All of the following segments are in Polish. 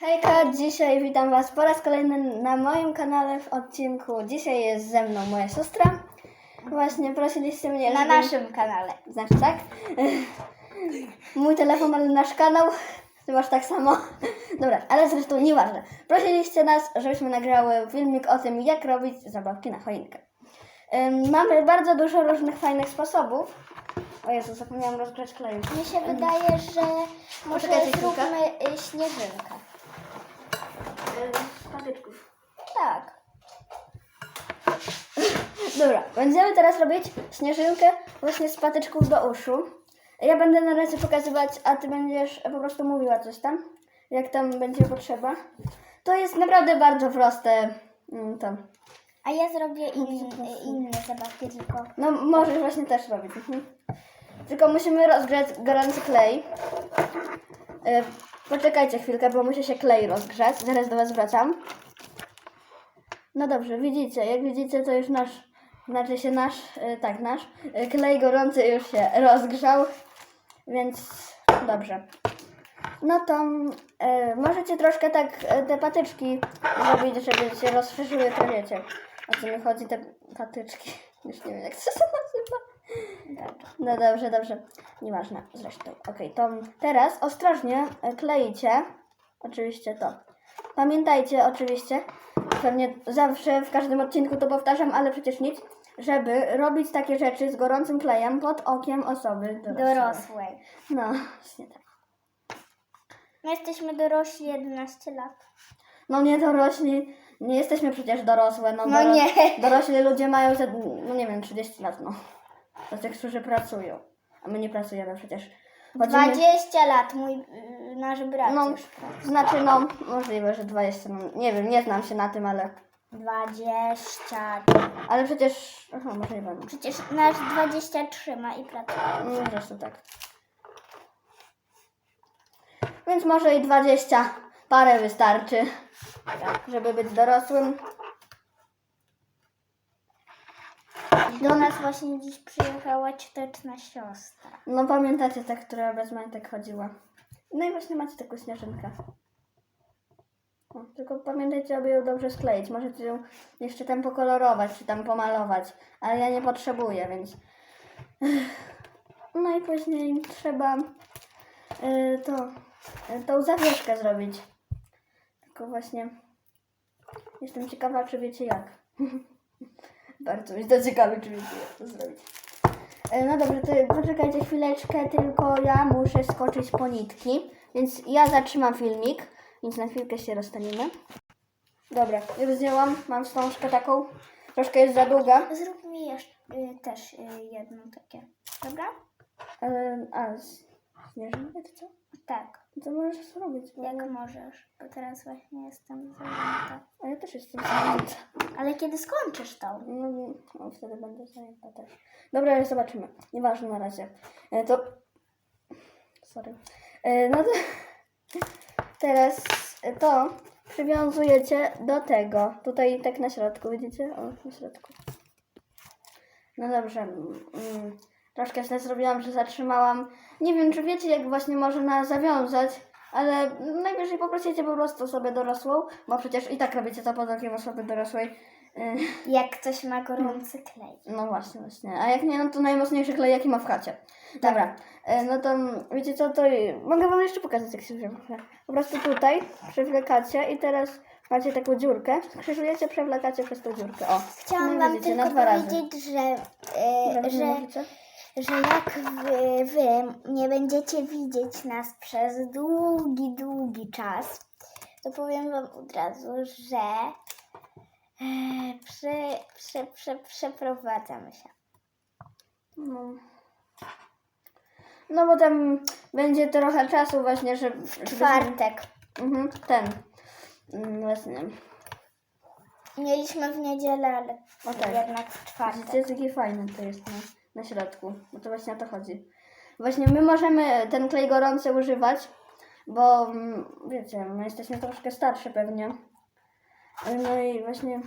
Hejka, dzisiaj witam Was po raz kolejny na moim kanale w odcinku. Dzisiaj jest ze mną moja siostra. Właśnie prosiliście mnie, Na żeby- naszym kanale. Znaczy tak? Mój telefon, ale nasz kanał. Ty masz tak samo. Dobra, ale zresztą nieważne. Prosiliście nas, żebyśmy nagrały filmik o tym, jak robić zabawki na choinkę. Ym, mamy bardzo dużo różnych fajnych sposobów. O Jezu, zapomniałam rozgrzać kleju. Mi się wydaje, że może Poczekajcie chwilkę. zróbmy y, śnieżynkę. Z patyczków. Tak. Dobra, będziemy teraz robić śnieżynkę właśnie z patyczków do uszu. Ja będę na razie pokazywać, a ty będziesz po prostu mówiła coś tam, jak tam będzie potrzeba. To jest naprawdę bardzo proste. mm, To. A ja zrobię in, inne zabawki tylko. No możesz właśnie też robić. Mhm. Tylko musimy rozgrzać gorący klej. E, poczekajcie chwilkę, bo musi się klej rozgrzać. Zaraz do Was wracam. No dobrze, widzicie, jak widzicie to już nasz, znaczy się nasz, e, tak nasz, e, klej gorący już się rozgrzał, więc dobrze. No to e, możecie troszkę tak e, te patyczki zrobić, żeby się rozszerzyły, to wiecie. O co mi chodzi, te patyczki. Już nie wiem, jak to się nazywa. No dobrze, dobrze. Nieważne, zresztą. Okej, to teraz ostrożnie e, kleicie. Oczywiście to. Pamiętajcie oczywiście, pewnie zawsze w każdym odcinku to powtarzam, ale przecież nic, żeby robić takie rzeczy z gorącym klejem pod okiem osoby dorosłej. Dorosłej. No, właśnie tak. My jesteśmy dorośli 11 lat. No nie dorośli, nie jesteśmy przecież dorosłe. No, No nie. Dorośli ludzie mają, no nie wiem, 30 lat, no. Tych, którzy pracują. A my nie pracujemy przecież. Chodzimy- 20 lat, mój y, nasz brat No, już. znaczy no, możliwe, że 20, no, nie wiem, nie znam się na tym, ale, 20. ale przecież, aha, możliwe, no. Przecież nasz 23 ma i pracuje. no zresztą tak. Więc może i 20 parę wystarczy, żeby być dorosłym. Do nas właśnie dziś przyjechała cioteczna siostra. No pamiętacie ta, która bez majtek chodziła. No i właśnie macie taką śnieżynkę. Tylko pamiętajcie, aby ją dobrze skleić. Możecie ją jeszcze tam pokolorować, czy tam pomalować, ale ja nie potrzebuję, więc... No i później trzeba y, to, y, tą zawieszkę zrobić. Tylko właśnie jestem ciekawa, czy wiecie jak. Bardzo to ciekawi, czy jak to zrobić. E, No dobrze, to poczekajcie chwileczkę, tylko ja muszę skoczyć po nitki, więc ja zatrzymam filmik, więc na chwilkę się rozstaniemy. Dobra, już zdjęłam, mam wstążkę taką, troszkę jest za długa, Zrób mi jeszcze y, też y, jedno takie. Dobra? ale, a, z- śnieżynkę czy co? Tak. Co możesz zrobić? Bo Jak ja- możesz, bo teraz właśnie jestem zajęta. A ja też jestem zajęta. Ale kiedy skończysz to? No, no wtedy będę zajęta też. Dobra, ale zobaczymy. Nieważne na razie. E, to... Sorry. E, no to... Teraz to przywiązujecie do tego. Tutaj tak na środku, widzicie? O, na środku. No dobrze. Mm, troszkę źle zrobiłam, że zatrzymałam. Nie wiem, czy wiecie, jak właśnie można zawiązać, ale najwyżej poprosicie po prostu osobę dorosłą, bo przecież i tak robicie to pod okiem osoby dorosłej. E, Jak ktoś ma gorący klej. no właśnie, właśnie. A jak nie, no to najmocniejszy klej, jaki ma w chacie. Dobra, e, no to mm, wiecie co, to i- mogę wam jeszcze pokazać, jak się przewleka. Po prostu tutaj przewlekacie i teraz macie taką dziurkę, skrzyżujecie, przewlekacie przez tą dziurkę. O, Chciałam no i wam widzicie, tylko na dwa razy. powiedzieć, że, Dobra, że? Że jak wy, wy nie będziecie widzieć nas przez długi, długi czas, to powiem wam od razu, że e, prze, prze, prze, przeprowadzamy się. No. no bo tam będzie trochę czasu właśnie, że... W czwartek. Mhm, ten. Mm, Właśnie. Mieliśmy w niedzielę, ale O tak. jednak w czwartek. Widzicie, taki fajny to jest na, na środku, bo to właśnie o to chodzi. Właśnie my możemy ten klej gorący używać, bo mm, wiecie, my jesteśmy troszkę starsze pewnie. No i właśnie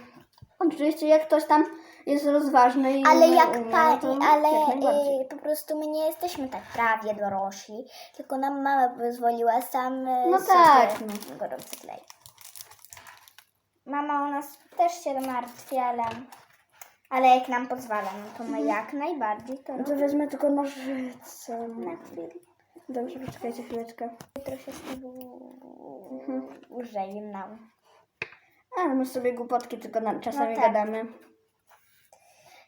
Oczywiście jak ktoś tam jest rozważny i Ale nie jak umie, no pani, to ale jak y, po prostu my nie jesteśmy tak prawie dorośli, tylko nam mama pozwoliła sam y, No tak, no. gorący klej. Mama o nas też się martwi, ale, ale jak nam pozwala, no to my jak najbardziej to No to robimy. wezmę tylko nożyce. Na chwilę. Dobrze, poczekajcie chwileczkę. Troszeczkę lżej nam. Ale my sobie głupotki tylko na, czasami No tak. gadamy.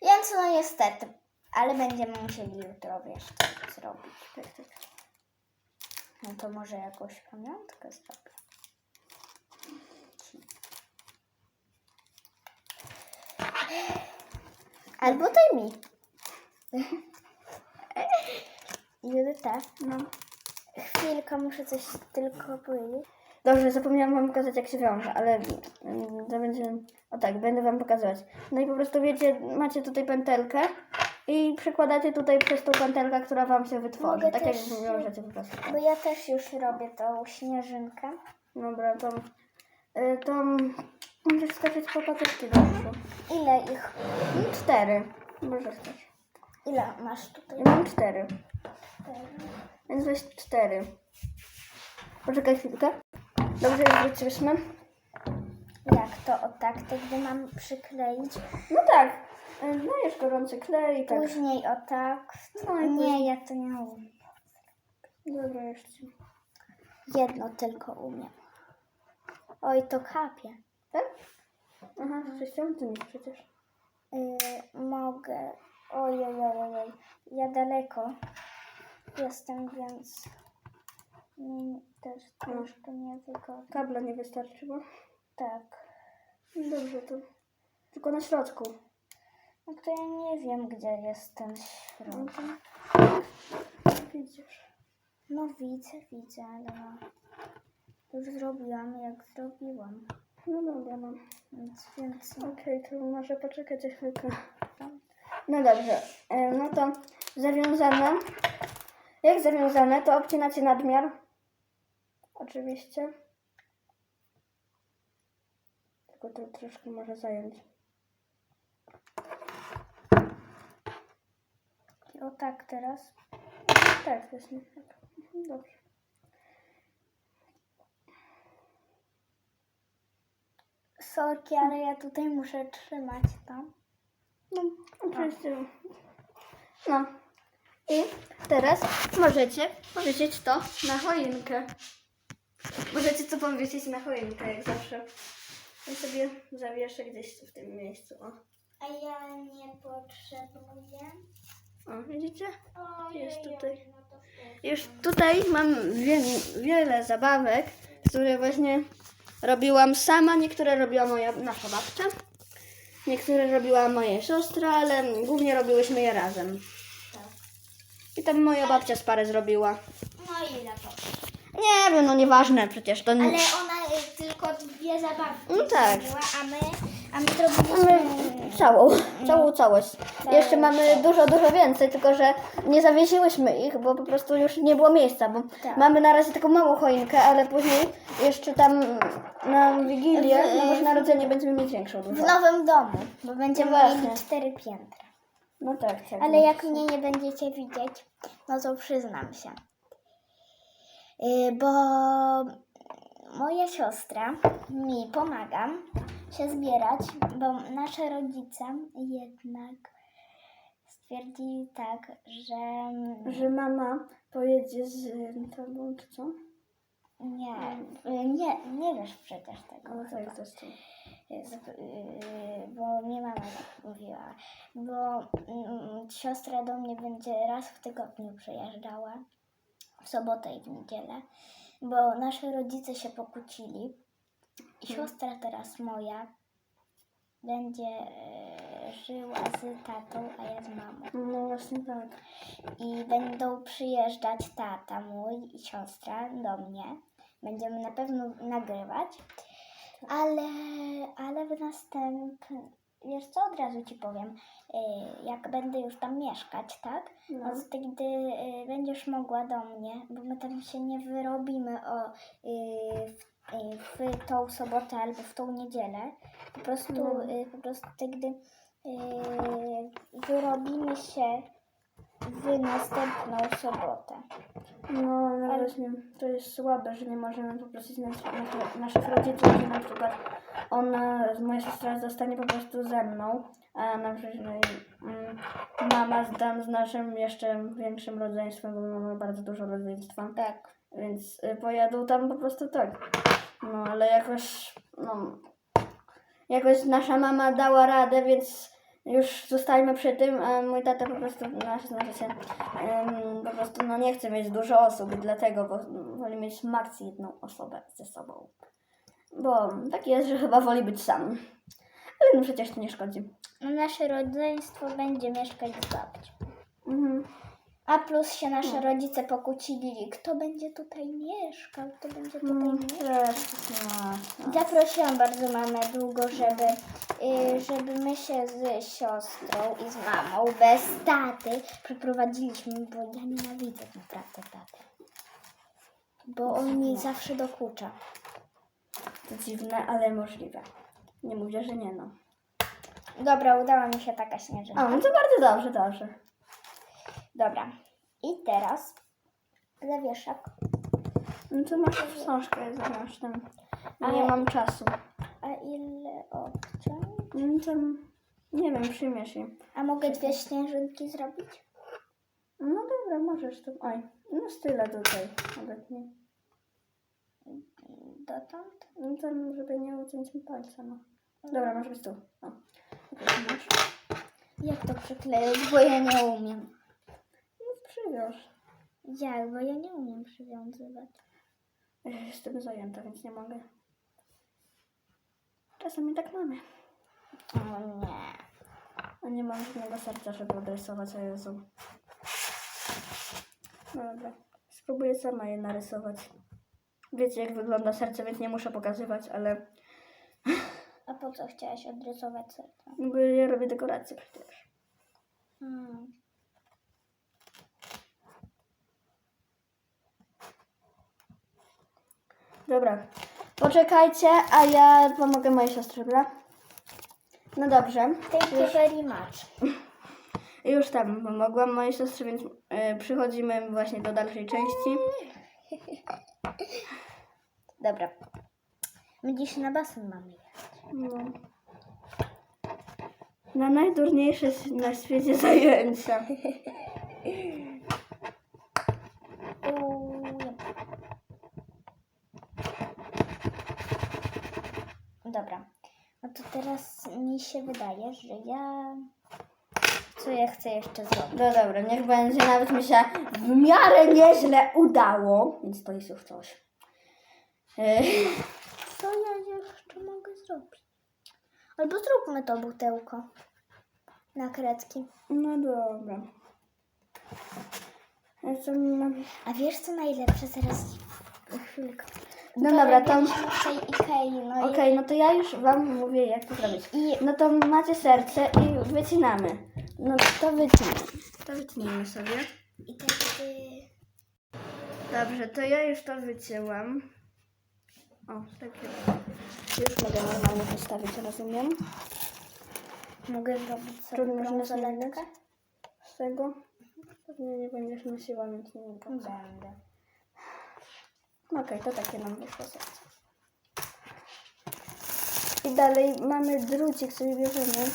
Więc no niestety, ale będziemy musieli jutro, wiesz, coś zrobić. Tak, tak. No to może jakąś pamiątkę zrobię. Albo daj mi. Judyta, No. chwilkę muszę coś tylko powiedzieć. Dobrze, zapomniałam wam pokazać jak się wiąże, ale mm, to będzie... O tak, będę wam pokazywać. No i po prostu wiecie, macie tutaj pętelkę i przykładacie tutaj przez tą pętelkę, która wam się wytworzy. Mogę tak też- jak wiążecie po prostu. Bo ja też już robię tą śnieżynkę. Dobra, to... y, To... Możesz skoczyć po. Ile ich? Cztery. Może chcesz. Ile masz tutaj? Ja mam cztery. Więc weź cztery. Poczekaj chwilkę. Dobrze, już wyciszmy. Jak to o tak, to gdy mam przykleić? No tak. Dajesz gorący klej i tak. Później o tak. No i później- Nie, ja to nie umiem. Dobra, ci. Jedno tylko umiem. Oj, to kapie. Tak? Aha, sześciąty mi przecież. Yy, mogę. Oj, oj, oj, oj, oj. Ja daleko jestem, więc mi też troszkę niewygodnie. Kabla nie wystarczyło. Tak. Dobrze, to tylko na środku. No to ja nie wiem, gdzie jest ten środek. Widzisz. No widzę, widzę, ale no. Już zrobiłam, jak zrobiłam. No dobra, no. Więc, więc Okej, to może poczekać chwilkę. No dobrze, e, no to zawiązane. Jak zawiązane, to obcinacie nadmiar. Oczywiście. Tylko to troszkę może zająć. o tak teraz. Tak, właśnie. Tak. Mhm, Dobrze. Sorki, ale ja tutaj muszę trzymać tam. No, oczywiście. No. I teraz możecie powiedzieć to na choinkę. Możecie to powiedzieć na choinkę, jak zawsze. Ja sobie zawieszę gdzieś tu w tym miejscu. O, A ja nie potrzebuję. o widzicie? Jest tutaj. no. Już tutaj mam wie, wiele zabawek, które właśnie robiłam sama. Niektóre robiła moja nasza babcia. Niektóre robiła moja siostra, ale głównie robiłyśmy je razem. Tak. I tam moja babcia z parę zrobiła. No ile to? Nie wiem, no nieważne przecież to Ale nie. ona y, tylko dwie zabawki No tak. zrobiła, a my, a my zrobiliśmy... Całą, całą całość. Jeszcze mamy dużo, dużo więcej, tylko że nie zawiesiłyśmy ich, bo po prostu już nie było miejsca, bo Tak. mamy na razie taką małą choinkę, ale później jeszcze tam na Wigilię, W- na Boże Narodzenie będziemy mieć większą W dużo. nowym domu, bo będziemy No właśnie. mieli cztery piętra. No tak, tak. Ale jak mnie nie będziecie widzieć, no to przyznam się. Y, Bo moja siostra mi pomaga się zbierać, bo nasze rodzice jednak stwierdzili tak, że Że mama pojedzie z tobą, czy co? nie, y, nie, nie wiesz przecież tego. No chyba. tak, zresztą. Z- yy, bo mnie mama tak mówiła, bo mm, siostra do mnie będzie raz w tygodniu przyjeżdżała, w sobotę i w niedzielę, bo nasze rodzice się pokłócili i siostra teraz moja będzie e, żyła z tatą, a ja z mamą. No właśnie tak. I będą przyjeżdżać tata mój i siostra do mnie. Będziemy na pewno nagrywać. Ale, ale w następnym, wiesz co, od razu ci powiem, y, jak będę już tam mieszkać, tak? No. No to wtedy y, będziesz mogła do mnie, bo my tam się nie wyrobimy o y, w w tą sobotę albo w tą niedzielę. Po prostu, No. po prostu gdy wyrobimy się w następną sobotę. No, ale Ale- właśnie to jest słabe, że nie możemy poprosić nas, naszych, naszych rodziców, że na przykład ona, moja siostra zostanie po prostu ze mną, a na przykład mm, mama z, tam z naszym jeszcze większym rodzeństwem, bo mamy bardzo dużo rodzeństwa, Tak. więc y, pojadą tam po prostu tak. No, ale jakoś, no, jakoś nasza mama dała radę, więc już zostajmy przy tym, a mój tata po prostu, nasz, znaczy się, po prostu no nie chce mieć dużo osób dlatego bo, woli mieć maks jedną osobę ze sobą. Bo tak jest, że chyba woli być sam. Ale no przecież to nie szkodzi. Nasze rodzeństwo będzie mieszkać z babcią. A plus się nasze rodzice pokłócili, kto będzie tutaj mieszkał, kto będzie tutaj Mm, mieszkał. też, no, no. Zaprosiłam bardzo mamę długo, żeby, y, żeby my się z siostrą i z mamą bez taty przeprowadziliśmy, bo ja nienawidzę naprawdę taty. Bo on mi zawsze dokucza. To dziwne, ale możliwe. Nie mówię, że nie no. Dobra, udała mi się taka śnieżynka. A, no to bardzo dobrze, dobrze. Dobra. I teraz zawieszak. No to masz książkę zamiast tam. Nie Ale- mam czasu. A ile obciąć? No to nie wiem, przyjmiesz je. A mogę dwie śnieżynki zrobić? No dobra, możesz to. Oj, no z tyle tutaj. Nawet nie. Dotąd? No tam, żeby nie uciąć mi palca, no. Dobra, może być tu. O. Okej, masz. Jak to przykleić, bo ja nie umiem. Przywiąż. Jak, bo ja nie umiem przywiązywać. Jestem zajęta, więc nie mogę. Czasami tak mamy. O nie. A nie mam żadnego serca, żeby odrysować, o Jezu. No dobra. Spróbuję sama je narysować. Wiecie, jak wygląda serce, więc nie muszę pokazywać, ale A po co chciałaś odrysować serce? jakby ja robię dekoracje przecież. Hmm. Dobra. Poczekajcie, a ja pomogę mojej siostrze, dobra? No dobrze. Thank you very much. Już tam pomogłam mojej siostrze, więc e, przychodzimy właśnie do dalszej części. Dobra. My dziś na basen mamy jechać. No. Na najdurniejsze na świecie zajęcia. Dobra. No to teraz mi się wydaje, że ja... Co ja chcę jeszcze zrobić? No dobra, niech będzie, nawet mi się w miarę nieźle udało, więc to jest już coś. Co ja jeszcze mogę zrobić? Albo zróbmy to butełko na kredki. No dobra. A wiesz co najlepsze? Zaraz chwilkę. No dobra, to... Tej Ikei, no Okej, no to ja już wam mówię, jak to zrobić. i, i No to macie serce i wycinamy. No to wycinamy. To wytnijmy sobie. I wtedy... Dobrze, to ja już to wycięłam. O, takie. Już mogę normalnie postawić, rozumiem. Mogę zrobić sobie Trudno, bransoletkę? Z tego. Pewnie nie będziesz nosiła, więc nie wiem po Będę. Okej, to takie nam wyszło serce. I dalej mamy drucik, sobie bierzemy.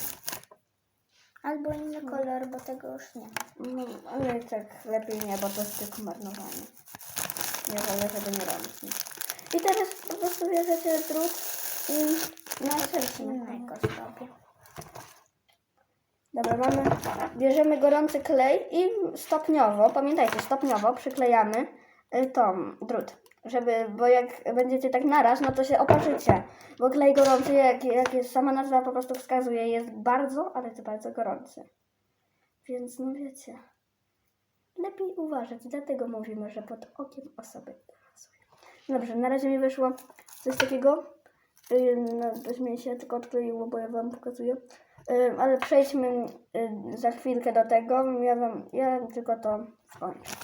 Albo inny kolor, bo tego już nie ma. No, ale tak lepiej nie, bo to jest tylko marnowanie. Ja wolę tego nie robić. nic. I teraz po prostu bierzecie drut i na serce. Innego zrobię. Dobra, mamy, bierzemy gorący klej i stopniowo, pamiętajcie, stopniowo przyklejamy y, tą drut. Żeby, bo jak będziecie tak naraz, no to się oparzycie. Bo klej gorący, jak, jak jest sama nazwa po prostu wskazuje, jest bardzo, ale to bardzo gorący. Więc no wiecie, lepiej uważać. Dlatego mówimy, że pod okiem osoby. Dobrze, na razie mi wyszło coś takiego. Yy, No, mi się tylko odkleiło, bo ja wam pokazuję. Yy, ale przejdźmy yy, za chwilkę do tego. Ja, wam, ja tylko to skończę.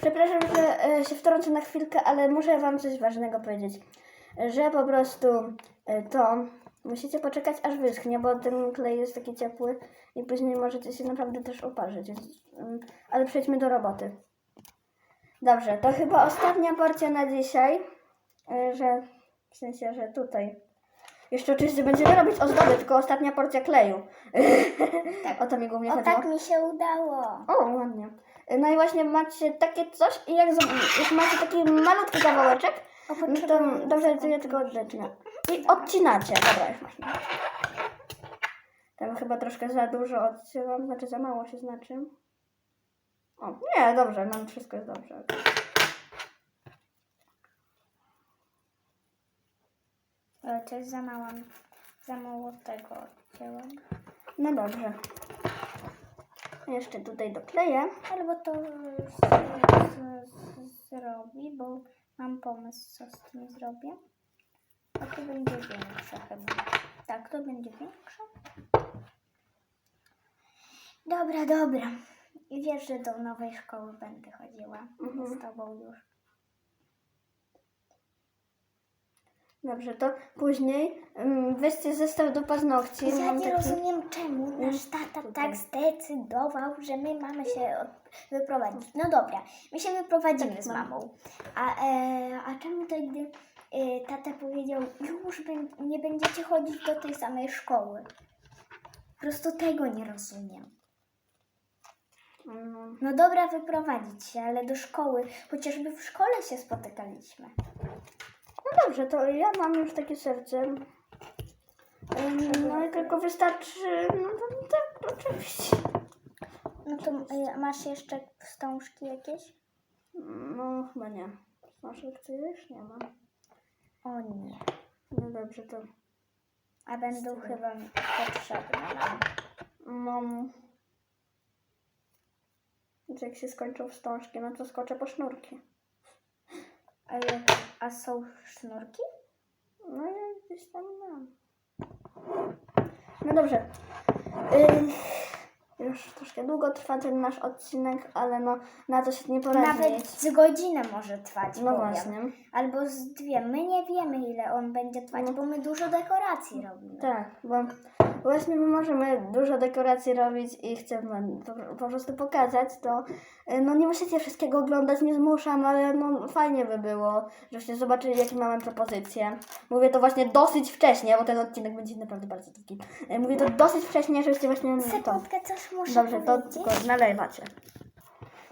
Przepraszam, że e, się wtrącę na chwilkę, ale muszę Wam coś ważnego powiedzieć. Że po prostu e, to musicie poczekać aż wyschnie, bo ten klej jest taki ciepły i później możecie się naprawdę też oparzyć. Więc, mm, Ale przejdźmy do roboty. Dobrze, to chyba ostatnia porcja na dzisiaj. e, Że w sensie, że tutaj. Jeszcze oczywiście będziemy robić ozdoby, tylko ostatnia porcja kleju. Tak. o to mi głównie O chodziło. tak mi się udało. O, ładnie. No i właśnie macie takie coś i jak, zob- jak macie taki malutki kawałeczek, no to dobrze, to ja tylko odetnę. I odcinacie. Dobra, już masz. Tam chyba troszkę za dużo odcięłam, znaczy za mało się znaczy. O, nie, dobrze, mam wszystko jest dobrze. O, to jest za mało, za mało tego odcięłam. No dobrze. Jeszcze tutaj dokleję. Albo to z, z, zrobi, bo mam pomysł, co z tym zrobię. A to będzie większe chyba. Tak, to będzie większe. Dobra, dobra. I wiesz, że do nowej szkoły będę chodziła Mhm. z tobą już. Dobrze, to później um, weźcie zestaw do paznokci. Ja Mam nie taki- rozumiem, czemu nasz tata tak zdecydował, że my mamy się od- wyprowadzić. No dobra, my się wyprowadzimy Tak, z mam. mamą. A, e, a czemu wtedy e, tata powiedział, już bę- nie będziecie chodzić do tej samej szkoły? Po prostu tego nie rozumiem. Mm, No dobra, wyprowadzić się, ale do szkoły, chociażby w szkole się spotykaliśmy. No dobrze, to ja mam już takie serce. No i tylko wystarczy. No to tak, oczywiście. No to e, masz jeszcze wstążki jakieś? No chyba nie. Może chcesz? Nie mam. O nie. No dobrze, to A będą chyba mi potrzebne nam. mam. Więc Jak się skończą wstążki, no to skoczę po sznurki. A, a są sznurki? No ja gdzieś tam mam. No dobrze. Ym, już troszkę długo trwa ten nasz odcinek, ale no na to się nie poradzi. Nawet z godzinę może trwać. No powiem. właśnie. Albo z dwie. My nie wiemy, ile on będzie trwać, No. bo my dużo dekoracji robimy. Tak, bo właśnie my możemy dużo dekoracji robić i chcemy po, po prostu pokazać to. Y, No nie musicie wszystkiego oglądać, nie zmuszam, ale no fajnie by było, żebyście zobaczyli jakie mamy propozycje. Mówię to właśnie dosyć wcześnie, bo ten odcinek będzie naprawdę bardzo długi. Y, Mówię to dosyć wcześnie, żebyście właśnie. Sekundkę, coś muszę Dobrze, to powiedzieć. tylko nalewacie.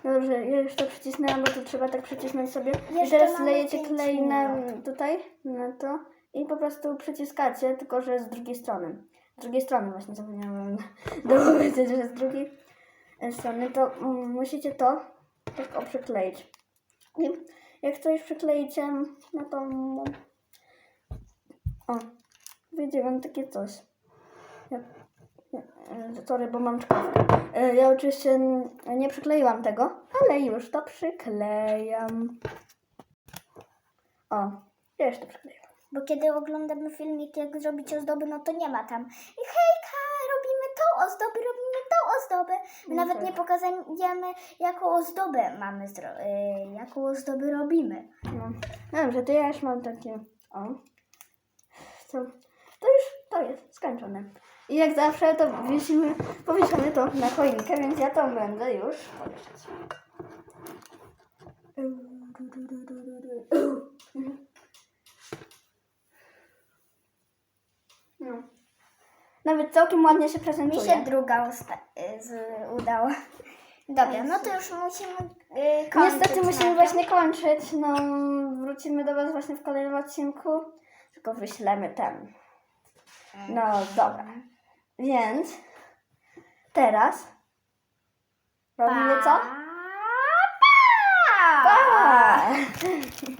No Dobrze, ja już to przycisnęłam, bo to trzeba tak przycisnąć sobie. I Jeszcze teraz mamy lejecie pięć klej na, minut. tutaj, na to i po prostu przyciskacie, tylko że z drugiej strony. Z drugiej strony właśnie zapomniałam dopowiedzieć, że z drugiej e, strony to mm, musicie to tak o przykleić. I jak to już przykleicie, no to o, wyjdzie wam takie coś. Ja, e, sorry, bo mam czkawkę. E, Ja oczywiście nie przykleiłam tego, ale już to przyklejam. O, ja już to przykleiłam. Bo kiedy oglądamy filmik, jak zrobić ozdoby, no to nie ma tam. I hejka, robimy tą ozdobę, robimy tą ozdobę. My No nawet tak. nie pokazujemy, jaką ozdobę mamy, zro- y, jaką ozdobę robimy. No. no dobrze, to ja już mam takie. O. To, to już to jest skończone. I jak zawsze to wiesimy, powieszamy to na choinkę, więc ja to będę już powieszać. No. Nawet całkiem ładnie się Mi prezentuje. się druga usta- y, z, udała. Dobra, no to już musimy y, kończyć. Niestety musimy na właśnie kończyć. No, wrócimy do Was właśnie w kolejnym odcinku. Tylko wyślemy ten. No dobra. Więc teraz robimy co? Pa! Pa! Pa!